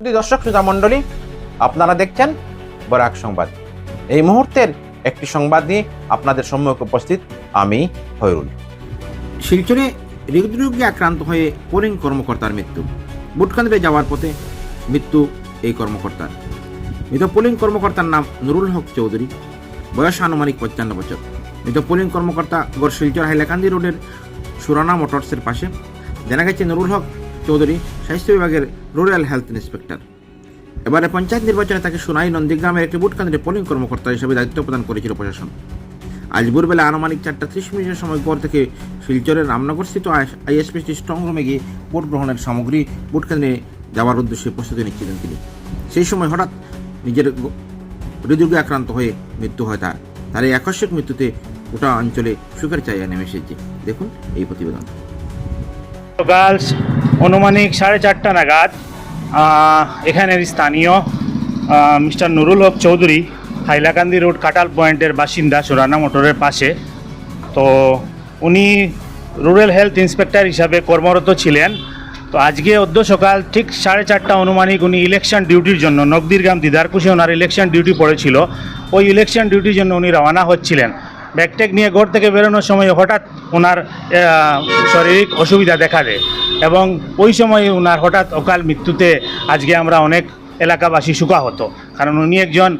দর্শক শ্রোতা মণ্ডলী, আপনারা দেখছেন বরাক সংবাদ। এই মুহূর্তের একটি সংবাদ নিয়ে আপনাদের সম্মুখে উপস্থিত আমি হয়রুল শিলচরে হৃদরোগে আক্রান্ত হয়ে পোলিং কর্মকর্তার মৃত্যু। বুটকান্দিতে যাওয়ার পথে মৃত্যু এই কর্মকর্তার। মৃত পোলিং কর্মকর্তার নাম নুরুল হক চৌধুরী। বয়স আনুমানিক পঞ্চান্ন বছর। মৃত পোলিং কর্মকর্তা গড় শিলচর হাইলাকান্দি রোডের সুরানা মোটরসের পাশে। জানা গেছে নুরুল হক চৌধুরী, স্বাস্থ্য বিভাগের রুরাল হেলথ ইন্সপেক্টর। এবারে পঞ্চায়েত নির্বাচনে তাকে সোনাই নন্দীগ্রামের একটি বুটকান্দির পোলিং কর্মকর্তা হিসেবে দায়িত্ব প্রদান করেছিল প্রশাসন। আজ ভোরবেলা আনুমানিক চারটা ত্রিশ মিনিটের সময় পর থেকে শিলচরের রামনগরস্থিত আইএসপিসি স্ট্রং রুমে গিয়ে ভোট গ্রহণের সামগ্রী ভোটকেন্দ্রে যাওয়ার উদ্দেশ্যে প্রস্তুতি নিচ্ছিলেন তিনি। সেই সময় হঠাৎ নিজের হৃদরোগে আক্রান্ত হয়ে মৃত্যু হয় তার। তার এই আকস্মিক মৃত্যুতে গোটা অঞ্চলে সুখের চাইয়া নেমে এসেছে। দেখুন এই প্রতিবেদন। সকাল অনুমানিক সাড়ে চারটা নাগাদ এখানের স্থানীয় মিস্টার নুরুল হক চৌধুরী, হাইলাকান্দি রোড, কাটাল পয়েন্টের বাসিন্দা সুরানা মোটরের পাশে। তো উনি রুরাল হেলথ ইন্সপেক্টর হিসাবে কর্মরত ছিলেন। তো আজকে অদ্য সকাল ঠিক সাড়ে চারটা অনুমানিক উনি ইলেকশন ডিউটির জন্য নকদিরগ্রাম দিদারকুশে ওনার ইলেকশন ডিউটি পড়েছিল। ওই ইলেকশন ডিউটির জন্য উনি রওনা হচ্ছিলেন। ব্যাগটেক নিয়ে ঘর থেকে বেরোনোর সময় হঠাৎ ওনার শারীরিক অসুবিধা দেখা দেয় এবং ওই সময় ওনার হঠাৎ অকাল মৃত্যুতে আজকে আমরা অনেক এলাকাবাসী সুখা হতো কারণ উনি একজন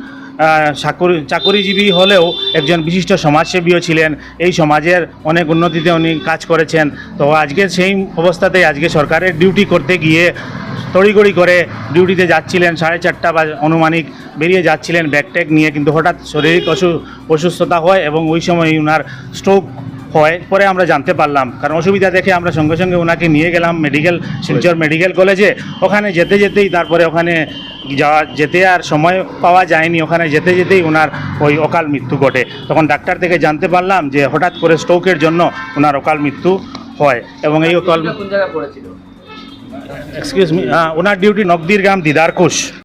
চাকুরি চাকুরিজীবী হলেও একজন বিশিষ্ট সমাজসেবীও ছিলেন। এই সমাজের অনেক উন্নতিতে উনি কাজ করেছেন। তো আজকে সেই অবস্থাতেই আজকে সরকারের ডিউটি করতে গিয়ে তড়িগড়ি করে ডিউটিতে যাচ্ছিলেন, সাড়ে চারটা বা অনুমানিক বেরিয়ে যাচ্ছিলেন ব্যাগট্যাগ নিয়ে, কিন্তু হঠাৎ শারীরিক অসু, অসুস্থতা হয় এবং ওই সময় ওনার স্ট্রোক হয়। পরে আমরা জানতে পারলাম, কারণ অসুবিধা দেখে আমরা সঙ্গে সঙ্গে ওনাকে নিয়ে গেলাম মেডিকেল শিলচর মেডিকেল কলেজে ওখানে যেতে যেতেই, তারপরে ওখানে যাওয়া, যেতে আর সময় পাওয়া যায়নি। ওখানে যেতে যেতেই ওনার ওই অকাল মৃত্যু ঘটে। তখন ডাক্তার থেকে জানতে পারলাম যে হঠাৎ করে স্ট্রোকের জন্য ওনার অকাল মৃত্যু হয় এবং এই অকাল কোন পড়েছিল? এক্সকিউজ মি ওনার ডিউটি নকদির গ্রাম দিদারকুশ।